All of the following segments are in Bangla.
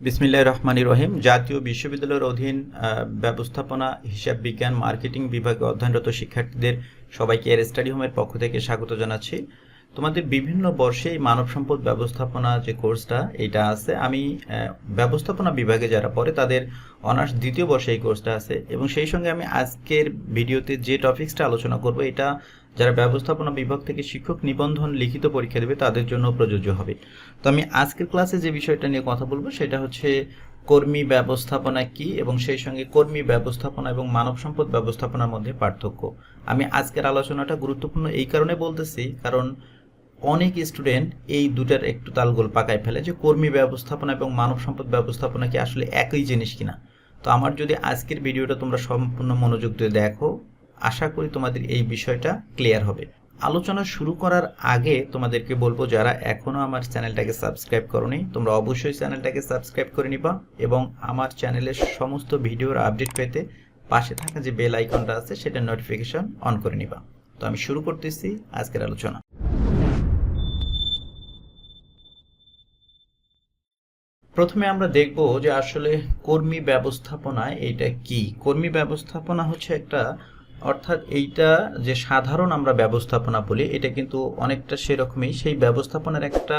বিসমিল্লাহ রহমানি রহিম। জাতীয় বিশ্ববিদ্যালয়ের অধীন ব্যবস্থাপনা, হিসাব বিজ্ঞান, মার্কেটিং বিভাগে অধ্যয়নরত শিক্ষার্থীদের সবাইকে এর স্টাডি হোমের পক্ষ থেকে স্বাগত জানাচ্ছি। তোমাদের বিভিন্ন বর্ষে মানব সম্পদ ব্যবস্থাপনা যে কোর্সটা এটা আছে। আমি ব্যবস্থাপনা বিভাগে যারা পড়ে, তাদের অনার্স দ্বিতীয় বর্ষে এই কোর্সটা আছে। এবং সেই সঙ্গে আমি আজকের ভিডিওতে যে টপিক্সটা আলোচনা করব, এটা যারা ব্যবস্থাপনা বিভাগ থেকে শিক্ষক নিবন্ধন লিখিত পরীক্ষা দেবে, তাদের জন্য প্রযোজ্য হবে। তো আমি আজকের ক্লাসে যে বিষয়টা নিয়ে কথা বলব, সেটা হচ্ছে কর্মী ব্যবস্থাপনা কি, এবং সেই সঙ্গে কর্মী ব্যবস্থাপনা এবং মানব সম্পদ ব্যবস্থাপনার মধ্যে পার্থক্য। আমি আজকের আলোচনাটা গুরুত্বপূর্ণ এই কারণে বলতেছি, কারণ অনেক স্টুডেন্ট এই দুটার একটু তালগোল পাকায় ফেলে যে কর্মী ব্যবস্থাপনা এবং মানব সম্পদ ব্যবস্থাপনা কি আসলে একই জিনিস কিনা। তো আমার যদি আজকের ভিডিওটা তোমরা সম্পূর্ণ মনোযোগ দিয়ে দেখো, আশা করি তোমাদের এই বিষয়টা ক্লিয়ার হবে। আলোচনা শুরু করার আগে তোমাদেরকে বলব, যারা এখনও আমার চ্যানেলটাকে সাবস্ক্রাইব করনি, তোমরা অবশ্যই চ্যানেলটাকে সাবস্ক্রাইব করে নিবা এবং আমার চ্যানেলের সমস্ত ভিডিওর আপডেট পেতে পাশে থাকা যে বেল আইকনটা আছে সেটা নোটিফিকেশন অন করে নিবা। তো আমি শুরু করতেছি আজকের আলোচনা। প্রথমে আমরা দেখব যে আসলে কর্মী ব্যবস্থাপনা এটা কি? কর্মী ব্যবস্থাপনা হচ্ছে একটা, অর্থাৎ এইটা যে সাধারণ আমরা ব্যবস্থাপনা বলি, এটা কিন্তু অনেকটা সেরকমই। সেই ব্যবস্থাপনার একটা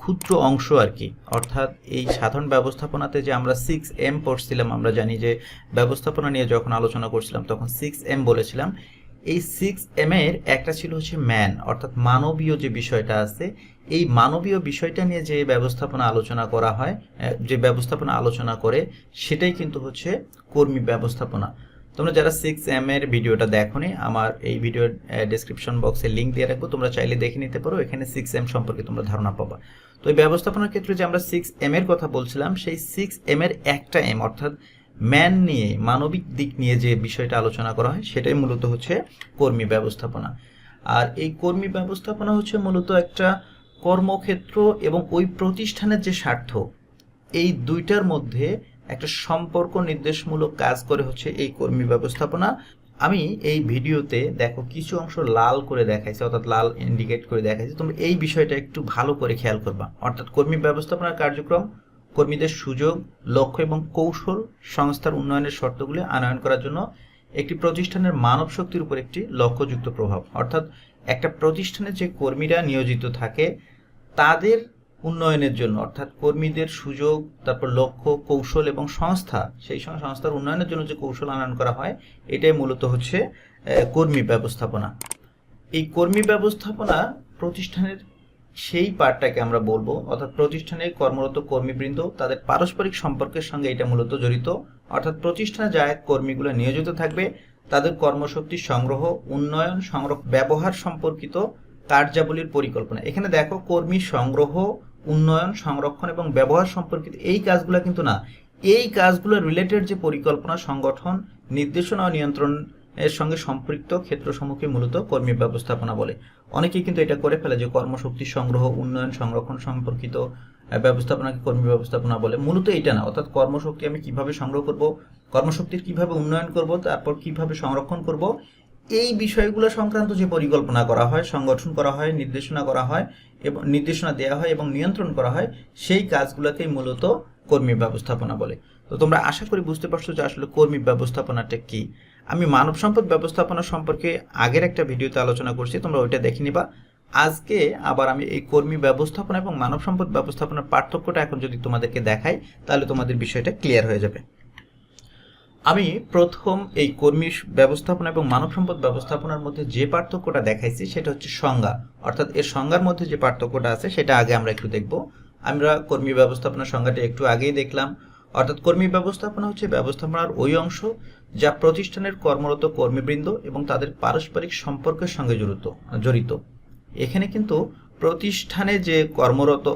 ক্ষুদ্র অংশ আর কি। অর্থাৎ এই সাধারণ ব্যবস্থাপনাতে যে আমরা সিক্স এম পড়ছিলাম, আমরা জানি যে ব্যবস্থাপনা নিয়ে যখন আলোচনা করছিলাম, তখন সিক্স এম বলেছিলাম। এই সিক্স এম এর একটা ছিল হচ্ছে ম্যান অর্থাৎ মানবীয় যে বিষয়টা আছে এই মানবীয় বিষয়টা নিয়ে যে ব্যবস্থাপনা আলোচনা করা হয় যে ব্যবস্থাপনা আলোচনা করে, সেটাই কিন্তু হচ্ছে কর্মী ব্যবস্থাপনা। তোমরা যারা সিক্স এম এর ভিডিওটা দেখোনি, আমার এই ভিডিওর ডেসক্রিপশন বক্সে লিঙ্ক দিয়ে রাখব, তোমরা চাইলে দেখে নিতে পারো, এখানে সিক্স এম সম্পর্কে তোমরা ধারণা পাবা। তো এই ব্যবস্থাপনার ক্ষেত্রে যে আমরা সিক্স এম এর কথা বলছিলাম, সেই সিক্স এম এর একটা এম অর্থাৎ ম্যান নিয়ে, মানবিক দিক নিয়ে যে বিষয়টা আলোচনা করা হয়, সেটাই মূলত হচ্ছে কর্মী ব্যবস্থাপনা। আর এই কর্মী ব্যবস্থাপনা হচ্ছে মূলত একটা কর্মক্ষেত্র এবং ওই প্রতিষ্ঠানের যে স্বার্থ, এই দুইটার মধ্যে একটা সম্পর্ক নির্দেশমূলক কাজ করে হচ্ছে এই কর্মী ব্যবস্থাপনা। আমি এই ভিডিওতে দেখো কিছু অংশ লাল করে দেখাইছি, অর্থাৎ লাল ইন্ডিকেট করে দেখাইছি। তোমরা এই বিষয়টা একটু ভালো করে খেয়াল করবা। অর্থাৎ কর্মী ব্যবস্থাপনার কার্যক্রম, কর্মীদের সুযোগ, লক্ষ্য এবং কৌশল, সংস্থার উন্নয়নের শর্তগুলি আনয়ন করার জন্য একটি প্রতিষ্ঠানের মানব শক্তির উপর একটি লক্ষ্যযুক্ত প্রভাব। অর্থাৎ একটা প্রতিষ্ঠানে যে কর্মীরা নিয়োজিত থাকে তাদের উন্নয়নের জন্য, অর্থাৎ কর্মীদের সুযোগ, তারপর লক্ষ্য, কৌশল এবং সংস্থা, সেই সঙ্গে সংস্থার উন্নয়নের জন্য যে কৌশল আনয়ন করা হয়, এটাই মূলত হচ্ছে কর্মী ব্যবস্থাপনা। এই কর্মী ব্যবস্থাপনা প্রতিষ্ঠানের সেই পার্টটাকে আমরা বলব, অর্থাৎ প্রতিষ্ঠানে কর্মরত কর্মীবৃন্দ, তাদের পারস্পরিক সম্পর্কের সঙ্গে এটা মূলত জড়িত, অর্থাৎ প্রতিষ্ঠানে যা এক কর্মীগুলো নিয়োজিত থাকবে, তাদের কর্মশক্তি সংগ্রহ, উন্নয়ন সংগ্রহ, ব্যবহার সম্পর্কিত কার্যাবলীর পরিকল্পনা। এখানে দেখো কর্মী সংগ্রহ, উন্নয়ন, সংরক্ষণ এবং ব্যবহার সম্পর্কিত এই কাজগুলো কিন্তু না, এই কাজগুলো রিলেটেড যে পরিকল্পনা, সংগঠন, নির্দেশনা ও নিয়ন্ত্রণ এর সঙ্গে সম্পৃক্ত ক্ষেত্রসমূহকে মূলত কর্মী ব্যবস্থাপনা বলে। অনেকেই কিন্তু এটা করে ফেলে যে কর্মশক্তি সংগ্রহ, উন্নয়ন, সংরক্ষণ সম্পর্কিত ব্যবস্থাপনাকে কর্মী ব্যবস্থাপনা বলে। মূলত এটা না, অর্থাৎ কর্মশক্তি আমি কীভাবে সংগ্রহ করব, কর্মশক্তির কীভাবে উন্নয়ন করব, তারপর কীভাবে সংরক্ষণ করব এই বিষয়গুলো সংক্রান্ত যে পরিকল্পনা করা হয়, সংগঠন করা হয়, নির্দেশনা করা হয় এবং নির্দেশনা দেওয়া হয় এবং নিয়ন্ত্রণ করা হয়, সেই কাজগুলোকেই মূলত কর্মী ব্যবস্থাপনা বলে। তো তোমরা আশা করি বুঝতে পারছ যে আসলে কর্মী ব্যবস্থাপনাটা কি। আমি মানব সম্পদ ব্যবস্থাপনা সম্পর্কে আগের একটা ভিডিওতে আলোচনা করছি, তোমরা ওইটা দেখে নিবা। আজকে আবার আমি এই কর্মী ব্যবস্থাপনা এবং মানব সম্পদ ব্যবস্থাপনার পার্থক্যটা এখন যদি তোমাদেরকে দেখাই, তাহলে তোমাদের বিষয়টা ক্লিয়ার হয়ে যাবে। আমি প্রথম এই কর্মী ব্যবস্থাপনা এবং মানব সম্পদ ব্যবস্থাপনার মধ্যে যে পার্থক্যটা দেখাইছি সেটা হচ্ছে সংজ্ঞা। অর্থাৎ এর সংজ্ঞার মধ্যে যে পার্থক্যটা আছে সেটা আগে আমরা একটু দেখব। আমরা কর্মী ব্যবস্থাপনার সংজ্ঞাটা একটু আগেই দেখলাম। অর্থাৎ কর্মী ব্যবস্থাপনা হচ্ছে ব্যবস্থাপনার ওই অংশ যা প্রতিষ্ঠানের কর্মরত কর্মীবৃন্দ এবং তাদের পারস্পরিক সম্পর্কের সঙ্গে জড়িত জড়িত। এখানে কিন্তু প্রতিষ্ঠানে যে কর্মরত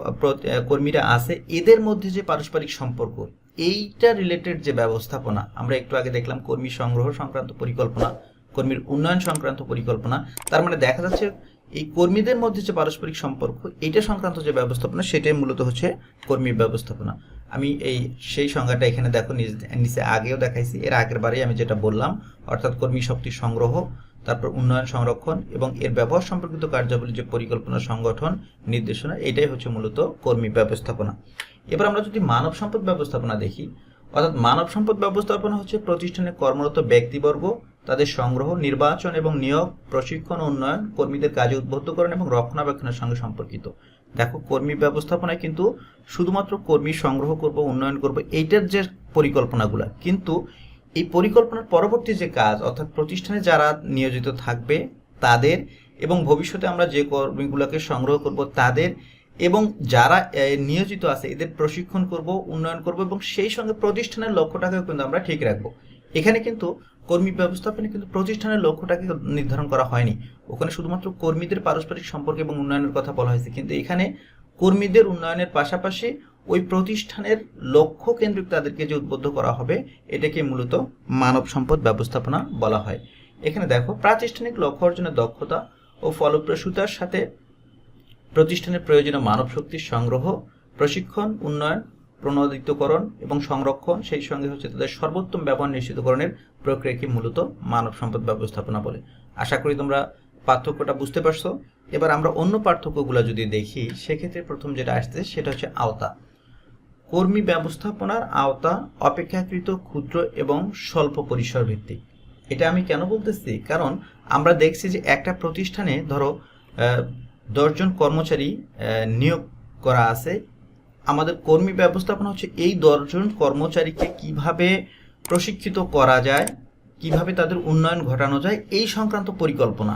কর্মীরা আছে, এদের মধ্যে যে পারস্পরিক সম্পর্ক এইটা রিলেটেড যে ব্যবস্থাপনা, আমরা একটু আগে দেখলাম কর্মী সংগ্রহ সংক্রান্ত পরিকল্পনা, কর্মীর উন্নয়ন সংক্রান্ত পরিকল্পনা, তার মানে দেখা যাচ্ছে এই কর্মীদের মধ্যে যে পারস্পরিক সম্পর্ক, এইটা সংক্রান্ত যে ব্যবস্থাপনা, সেটাই মূলত হচ্ছে কর্মী ব্যবস্থাপনা। আমি এই সেই সংজ্ঞাটা এখানে দেখো নিচে আগেও দেখাইছি, এর আগের বারেই আমি যেটা বললাম, অর্থাৎ কর্মী শক্তি সংগ্রহ, তারপর উন্নয়ন সংরক্ষণ এবং এর ব্যবহার সম্পর্কিত কার্যাবলী যে পরিকল্পনা, সংগঠন, নির্দেশনা, এটাই হচ্ছে মূলত কর্মী ব্যবস্থাপনা। এবার আমরা যদি মানব সম্পদ ব্যবস্থাপনা দেখি, অর্থাৎ মানব সম্পদ ব্যবস্থাপনা হচ্ছে প্রতিষ্ঠানে কর্মরত ব্যক্তিবর্গ, তাদের সংগ্রহ, নির্বাচন এবং নিয়োগ, প্রশিক্ষণ, উন্নয়ন, কর্মীদের কাজে উদ্বুদ্ধকরণ এবং রক্ষণাবেক্ষণের সঙ্গে সম্পর্কিত। দেখো, কর্মী ব্যবস্থাপনায় কিন্তু শুধুমাত্র কর্মী সংগ্রহ করব, উন্নয়ন করব, এইটার যে পরিকল্পনাগুলো, কিন্তু এই পরিকল্পনার পরবর্তী যে কাজ, অর্থাৎ প্রতিষ্ঠানে যারা নিয়োজিত থাকবে, তাদের এবং ভবিষ্যতে আমরা যে কর্মীগুলোকে সংগ্রহ করব, তাদের এবং যারা নিয়োজিত আছে, এদের প্রশিক্ষণ করব, উন্নয়ন করব এবং সেই সঙ্গে প্রতিষ্ঠানের লক্ষ্যটাকেও কিন্তু আমরা ঠিক রাখব। এখানে কিন্তু কর্মী ব্যবস্থাপনা কিন্তু প্রতিষ্ঠানের লক্ষ্যটাকে নির্ধারণ করা হয়নি। ওখানে শুধুমাত্র কর্মীদের পারস্পরিক সম্পর্ক এবং উন্নয়নের কথা বলা হয়েছে। কিন্তু এখানে কর্মীদের উন্নয়নের পাশাপাশি ওই প্রতিষ্ঠানের লক্ষ্য কেন্দ্রিক তাদেরকে যে উদ্বুদ্ধ করা হবে, এটাকে মূলত মানব সম্পদ ব্যবস্থাপনা বলা হয়। এখানে দেখো, প্রাতিষ্ঠানিক লক্ষ্য অর্জনের দক্ষতা ও ফলপ্রসূতার সাথে প্রতিষ্ঠানের প্রয়োজনীয় মানব শক্তির সংগ্রহ, প্রশিক্ষণ, উন্নয়ন, প্রণোদিতকরণ এবং সংরক্ষণ, সেই সঙ্গে হচ্ছে তাদের সর্বোত্তম ব্যবহার নিশ্চিতকরণের প্রক্রিয়াকে মূলত মানব সম্পদ ব্যবস্থাপনা বলে। আশা করি তোমরা পার্থক্যটা বুঝতে পারছ। এবার আমরা অন্য পার্থক্যগুলো যদি দেখি, সেক্ষেত্রে প্রথম যেটা আসছে সেটা হচ্ছে আওতা। কর্মী ব্যবস্থাপনার আওতা অপেক্ষাকৃত ক্ষুদ্র এবং স্বল্প পরিসর ভিত্তিক। এটা আমি কেন বলতেছি? কারণ আমরা দেখছি যে একটা প্রতিষ্ঠানে ধরো দশজন কর্মচারী নিয়োগ করা আছে। আমাদের কর্মী ব্যবস্থাপনা হচ্ছে এই দশজন কর্মচারীকে কীভাবে প্রশিক্ষিত করা যায়, কীভাবে তাদের উন্নয়ন ঘটানো যায়, এই সংক্রান্ত পরিকল্পনা।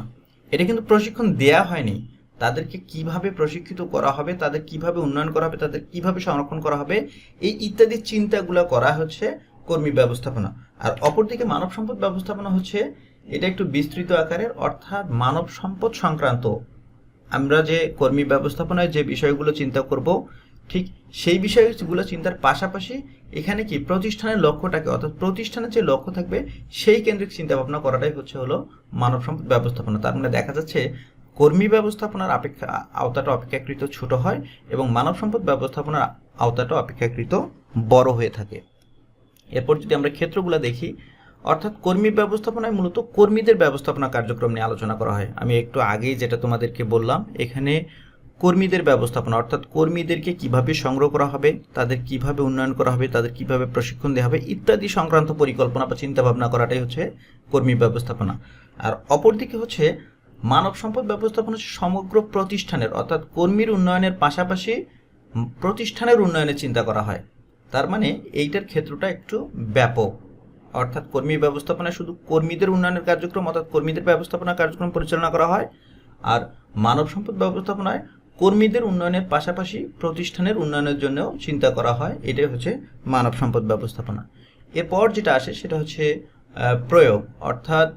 এটা কিন্তু প্রশিক্ষণ দেয়া হয়নি। তাদেরকে কীভাবে প্রশিক্ষিত করা হবে, তাদের কীভাবে উন্নয়ন করা হবে, তাদের কীভাবে সংরক্ষণ করা হবে, এই ইত্যাদি চিন্তাগুলো করা হচ্ছে কর্মী ব্যবস্থাপনা। আর অপরদিকে মানব সম্পদ ব্যবস্থাপনা হচ্ছে, এটা একটু বিস্তৃত আকারের, অর্থাৎ মানব সম্পদ সংক্রান্ত আমরা যে কর্মী ব্যবস্থাপনায় যে বিষয়গুলো চিন্তা করব, ঠিক সেই বিষয়গুলো চিন্তার পাশাপাশি এখানে কি প্রতিষ্ঠানের লক্ষ্যটাকে, অর্থাৎ প্রতিষ্ঠানের যে লক্ষ্য থাকবে, সেই কেন্দ্রিক চিন্তা ভাবনা করাটাই হচ্ছে হলো মানব সম্পদ ব্যবস্থাপনা। তার মানে দেখা যাচ্ছে কর্মী ব্যবস্থাপনার অপেক্ষা, আওতাটা অপেক্ষাকৃত ছোট হয় এবং মানব সম্পদ ব্যবস্থাপনার আওতাটা অপেক্ষাকৃত বড় হয়ে থাকে। এরপর যদি আমরা ক্ষেত্রগুলো দেখি অর্থাৎ কর্মী ব্যবস্থাপনায় মূলত কর্মীদের ব্যবস্থাপনা কার্যক্রম নিয়ে আলোচনা করা হয়। আমি একটু আগেই যেটা তোমাদেরকে বললাম, এখানে কর্মীদের ব্যবস্থাপনা, অর্থাৎ কর্মীদেরকে কীভাবে সংগ্রহ করা হবে, তাদের কীভাবে উন্নয়ন করা হবে, তাদের কীভাবে প্রশিক্ষণ দেওয়া হবে ইত্যাদি সংক্রান্ত পরিকল্পনা বা চিন্তা ভাবনা করাটাই হচ্ছে কর্মী ব্যবস্থাপনা। আর অপরদিকে হচ্ছে মানব সম্পদ ব্যবস্থাপনা সমগ্র প্রতিষ্ঠানের, অর্থাৎ কর্মীর উন্নয়নের পাশাপাশি প্রতিষ্ঠানের উন্নয়নের চিন্তা করা হয়। তার মানে এইটার ক্ষেত্রটা একটু ব্যাপক। অর্থাৎ কর্মী ব্যবস্থাপনায় শুধু কর্মীদের উন্নয়নের কার্যক্রম, অর্থাৎ কর্মীদের ব্যবস্থাপনা কার্যক্রম পরিচালনা করা হয়। আর মানব সম্পদ ব্যবস্থাপনায় কর্মীদের উন্নয়নের পাশাপাশি প্রতিষ্ঠানের উন্নয়নের জন্যও চিন্তা করা হয়। এটাই হচ্ছে মানব সম্পদ ব্যবস্থাপনা। এরপর যেটা আসে সেটা হচ্ছে প্রয়োগ। অর্থাৎ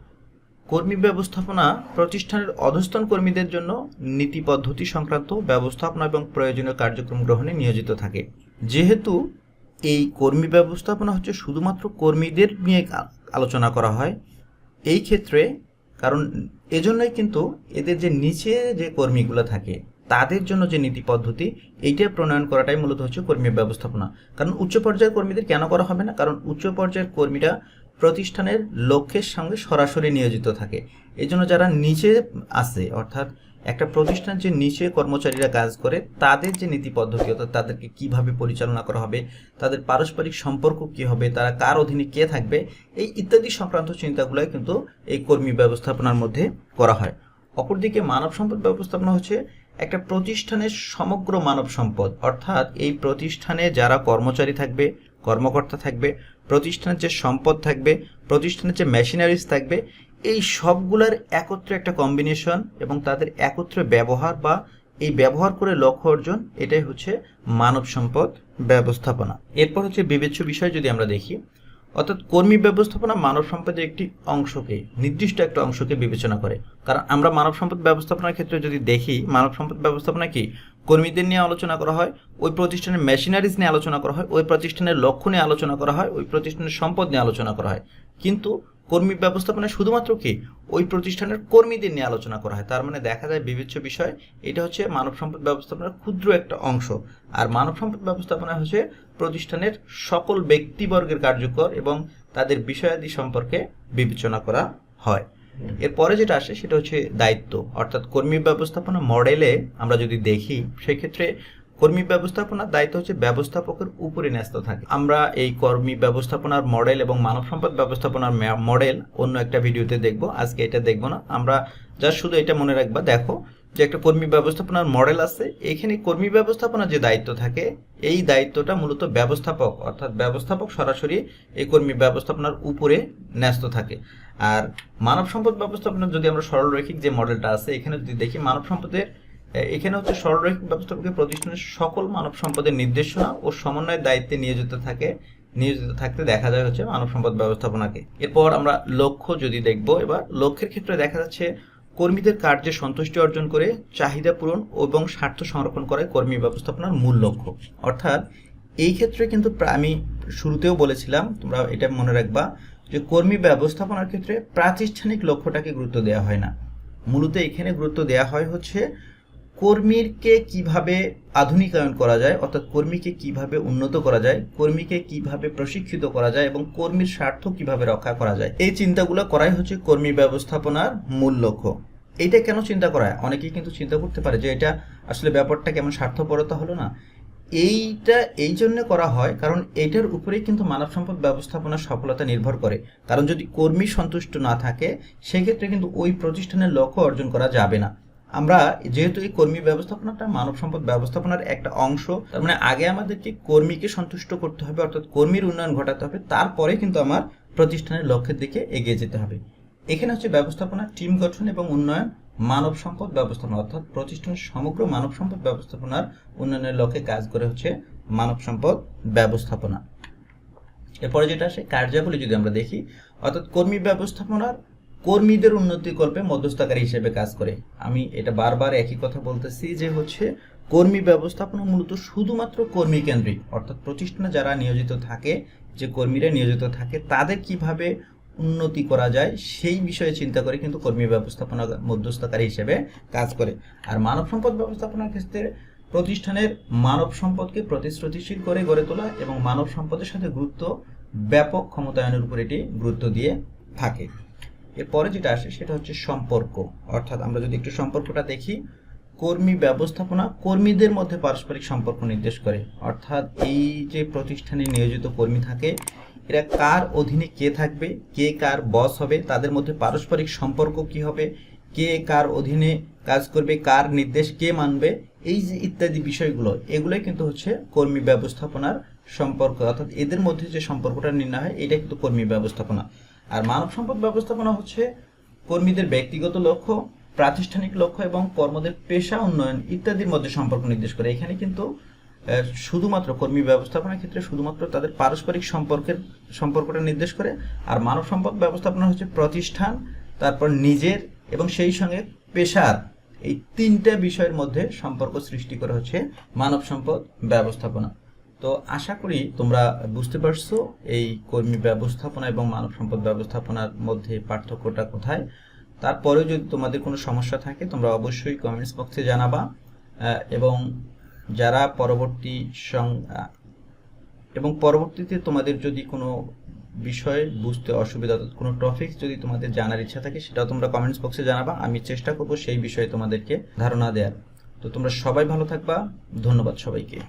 কর্মী ব্যবস্থাপনা প্রতিষ্ঠানের অধস্তন কর্মীদের জন্য নীতি পদ্ধতি সংক্রান্ত ব্যবস্থাপনা এবং প্রয়োজনীয় কার্যক্রম গ্রহণে নিয়োজিত থাকে। যেহেতু এই কর্মী ব্যবস্থাপনা হচ্ছে শুধুমাত্র কর্মীদের নিয়ে আলোচনা করা হয়। এই ক্ষেত্রে, কারণ এজন্যই কিন্তু এদের যে নিচে যে কর্মীগুলো থাকে, তাদের জন্য যে নীতি পদ্ধতি, এইটা প্রণয়ন করাটাই মূলত হচ্ছে কর্মী ব্যবস্থাপনা। কারণ উচ্চ পর্যায়ের কর্মীদের কেন করা হবে না? কারণ উচ্চ পর্যায়ের কর্মীরা প্রতিষ্ঠানের লক্ষ্যের সঙ্গে সরাসরি নিয়োজিত থাকে। এই জন্য যারা নিচে আছে, অর্থাৎ একটা প্রতিষ্ঠান যে নিচে কর্মচারীরা কাজ করে, তাদের যে নীতি পদ্ধতি, অর্থাৎ তাদেরকে কীভাবে পরিচালনা করা হবে, তাদের পারস্পরিক সম্পর্ক কি হবে, তারা কার অধীনে কে থাকবে, এই ইত্যাদি সংক্রান্ত চিন্তাগুলোই কিন্তু এই কর্মী ব্যবস্থাপনার মধ্যে করা হয়। অপরদিকে মানব সম্পদ ব্যবস্থাপনা হচ্ছে একটা প্রতিষ্ঠানের সমগ্র মানব সম্পদ, অর্থাৎ এই প্রতিষ্ঠানে যারা কর্মচারী থাকবে, কর্মকর্তা থাকবে, প্রতিষ্ঠানের যে সম্পদ থাকবে, প্রতিষ্ঠানের যে মেশিনারিজ থাকবে এই সবগুলোর একত্রে একটা কম্বিনেশন এবং তাদের একত্রে ব্যবহার বা এই ব্যবহার করে লক্ষ্য অর্জন, এটাই হচ্ছে মানব সম্পদ ব্যবস্থাপনা। এরপর হচ্ছে বিবেচ্য বিষয় যদি আমরা দেখি, অর্থাৎ কর্মী ব্যবস্থাপনা মানব সম্পদের একটি অংশকে, নির্দিষ্ট একটা অংশকে বিবেচনা করে। কারণ আমরা মানব সম্পদ ব্যবস্থাপনার ক্ষেত্রে যদি দেখি, মানব সম্পদ ব্যবস্থাপনা কি? কর্মীদের নিয়ে আলোচনা করা হয়, ওই প্রতিষ্ঠানের মেশিনারিজ নিয়ে আলোচনা করা হয়, ওই প্রতিষ্ঠানের লক্ষ্য নিয়ে আলোচনা করা হয়, ওই প্রতিষ্ঠানের সম্পদ নিয়ে আলোচনা করা হয়। কিন্তু কর্মী ব্যবস্থাপনা শুধুমাত্র কি ওই প্রতিষ্ঠানের কর্মীদের নিয়ে আলোচনা করা হয়। তার মানে দেখা যায় বিবেচ্য বিষয়, এটা হচ্ছে মানব সম্পদ ব্যবস্থাপনার ক্ষুদ্র একটা অংশ। আর মানব সম্পদ ব্যবস্থাপনা হচ্ছে প্রতিষ্ঠানের সকল ব্যক্তিবর্গের কার্যকর এবং তাদের বিষয়াদি সম্পর্কে বিবেচনা করা হয়। এরপরে যেটা আসে সেটা হচ্ছে দায়িত্ব। অর্থাৎ কর্মী ব্যবস্থাপনা মডেলে আমরা যদি দেখি, সেক্ষেত্রে কর্মী ব্যবস্থাপনার দায়িত্ব হচ্ছে ব্যবস্থাপকের উপরে ন্যস্ত থাকে। আমরা এই কর্মী ব্যবস্থাপনার মডেল এবং মানব সম্পদ ব্যবস্থাপনার মডেল অন্য একটা ভিডিওতে দেখব। আজকে এটা দেখব না। আমরা জাস্ট শুধু এটা মনে রাখবা, দেখো যে একটা কর্মী ব্যবস্থাপনার মডেল আছে। এখানে কর্মী ব্যবস্থাপনার যে দায়িত্ব থাকে, এই দায়িত্বটা মূলত ব্যবস্থাপক, অর্থাৎ ব্যবস্থাপক সরাসরি এই কর্মী ব্যবস্থাপনার উপরে ন্যস্ত থাকে। আর মানব সম্পদ ব্যবস্থাপনার যদি আমরা সরলরৈখিক যে মডেলটা আছে, এখানে যদি দেখি মানব সম্পদের এখানে হচ্ছে সরলরৈখিক ব্যবস্থাপকের প্রতিষ্ঠানের সকল মানব সম্পদের নির্দেশনা ও সমন্বয়ের দায়িত্বে নিয়োজিত থাকে, নিয়োজিত থাকতে দেখা যায় হচ্ছে মানব সম্পদ ব্যবস্থাপনাকে। এরপর আমরা লক্ষ্য যদি দেখব, এবার লক্ষ্যের ক্ষেত্রে দেখা যাচ্ছে কর্মীদের কার্যে সন্তুষ্টি অর্জন করে, চাহিদা পূরণ এবং স্বার্থ সংরক্ষণ করাই কর্মী ব্যবস্থাপনার মূল লক্ষ্য। অর্থাৎ এই ক্ষেত্রে কিন্তু আমি শুরুতেও বলেছিলাম, তোমরা এটা মনে রাখবা, যে কর্মী ব্যবস্থাপনার ক্ষেত্রে প্রাতিষ্ঠানিক লক্ষ্যটাকে গুরুত্ব দেওয়া হয় না। মূলত এখানে গুরুত্ব দেওয়া হয় হচ্ছে কর্মীকে কীভাবে আধুনিকায়ন করা যায়, অর্থাৎ কর্মীকে কীভাবে উন্নত করা যায়, কর্মীকে কীভাবে প্রশিক্ষিত করা যায় এবং কর্মীর স্বার্থ কীভাবে রক্ষা করা যায়, এই চিন্তাগুলো করাই হচ্ছে কর্মী ব্যবস্থাপনার মূল লক্ষ্য। এইটা কেন চিন্তা করা হয়? অনেকেই কিন্তু চিন্তা করতে পারে যে এটা আসলে ব্যাপারটা কেমন স্বার্থপরতা হলো না। এইটা, এই জন্য করা হয় কারণ এটার উপরেই কিন্তু মানব সম্পদ ব্যবস্থাপনার সফলতা নির্ভর করে। কারণ যদি কর্মী সন্তুষ্ট না থাকে, সেক্ষেত্রে কিন্তু ওই প্রতিষ্ঠানের লক্ষ্য অর্জন করা যাবে না। আমরা যেহেতু এই কর্মী ব্যবস্থাপনাটা, মানব সম্পদ ব্যবস্থাপনার একটা অংশ, তার মানে আগে আমাদেরকে কর্মীকে সন্তুষ্ট করতে হবে, অর্থাৎ কর্মীর উন্নয়ন ঘটাতে হবে, তারপরে কিন্তু আমার প্রতিষ্ঠানের লক্ষ্যের দিকে এগিয়ে যেতে হবে। এখানে হচ্ছে ব্যবস্থাপনা, টিম গঠন এবং উন্নয়ন, মানব সম্পদ ব্যবস্থাপনা, অর্থাৎ প্রতিষ্ঠানের সমগ্র মানব সম্পদ ব্যবস্থাপনার উন্নয়নের লক্ষ্যে কাজ করে হচ্ছে মানব সম্পদ ব্যবস্থাপনা। এরপরে যেটা আসে, কার্যাবলী যদি আমরা দেখি, অর্থাৎ কর্মী ব্যবস্থাপনার কর্মীদের উন্নতিকল্পে মধ্যস্থকারী হিসেবে কাজ করে। আমি এটা বারবার একই কথা বলতেছি যে হচ্ছে, কর্মী ব্যবস্থাপনা মূলত শুধুমাত্র কর্মী কেন্দ্রিক, অর্থাৎ প্রতিষ্ঠানে যারা নিয়োজিত থাকে, যে কর্মীরা নিয়োজিত থাকে, তাদের কীভাবে উন্নতি করা যায়, সেই বিষয়ে চিন্তা করে কিন্তু কর্মী ব্যবস্থাপনা মধ্যস্থকারী হিসেবে কাজ করে। আর মানব সম্পদ ব্যবস্থাপনার ক্ষেত্রে প্রতিষ্ঠানের মানব সম্পদকে প্রতিশ্রুতিশীল করে গড়ে তোলা এবং মানব সম্পদের সাথে গুরুত্ব ব্যাপক ক্ষমতায়নের উপর এটি গুরুত্ব দিয়ে থাকে। এরপরে যেটা আসে সেটা হচ্ছে সম্পর্ক। অর্থাৎ আমরা যদি একটু সম্পর্কটা দেখি, কর্মী ব্যবস্থাপনা কর্মীদের মধ্যে পারস্পরিক সম্পর্ক নির্দেশ করে। অর্থাৎ এই যে প্রতিষ্ঠানে নিয়োজিত কর্মী থাকে, এরা কার অধীনে কে থাকবে, কে কার বস হবে, তাদের মধ্যে পারস্পরিক সম্পর্ক কি হবে, কে কার অধীনে কাজ করবে, কার নির্দেশ কে মানবে, এই যে ইত্যাদি বিষয়গুলো, এগুলোই কিন্তু হচ্ছে কর্মী ব্যবস্থাপনার সম্পর্ক। অর্থাৎ এদের মধ্যে যে সম্পর্কটা নির্ণয় হয়, এটা কিন্তু কর্মী ব্যবস্থাপনা। আর মানব সম্পদ ব্যবস্থাপনা হচ্ছে কর্মীদের ব্যক্তিগত লক্ষ্য, প্রাতিষ্ঠানিক লক্ষ্য এবং কর্মদের পেশা উন্নয়ন ইত্যাদির মধ্যে সম্পর্ক নির্দেশ করে। এখানে কিন্তু শুধুমাত্র কর্মী ব্যবস্থাপনার ক্ষেত্রে শুধুমাত্র তাদের পারস্পরিক সম্পর্কের, সম্পর্কটা নির্দেশ করে, আর মানব সম্পদ ব্যবস্থাপনা হচ্ছে প্রতিষ্ঠান, তারপর নিজের এবং সেই সঙ্গে পেশার এই তিনটা বিষয়ের মধ্যে সম্পর্ক সৃষ্টি করে হচ্ছে মানব সম্পদ ব্যবস্থাপনা। তো আশা করি তোমরা বুঝতে পারছ এই কর্মী ব্যবস্থাপনা এবং মানব সম্পদ ব্যবস্থাপনার মধ্যে পার্থক্যটা কোথায়। তারপরেও যদি তোমাদের কোনো সমস্যা থাকে, তোমরা অবশ্যই কমেন্টস বক্সে জানাবা এবং যারা পরবর্তী এবং পরবর্তীতে তোমাদের যদি কোনো বিষয় বুঝতে অসুবিধা, কোনো টপিক যদি তোমাদের জানার ইচ্ছা থাকে, সেটাও তোমরা কমেন্টস বক্সে জানাবা, আমি চেষ্টা করব সেই বিষয়ে তোমাদেরকে ধারণা দেওয়ার তো তোমরা সবাই ভালো থাকবা, ধন্যবাদ সবাইকে।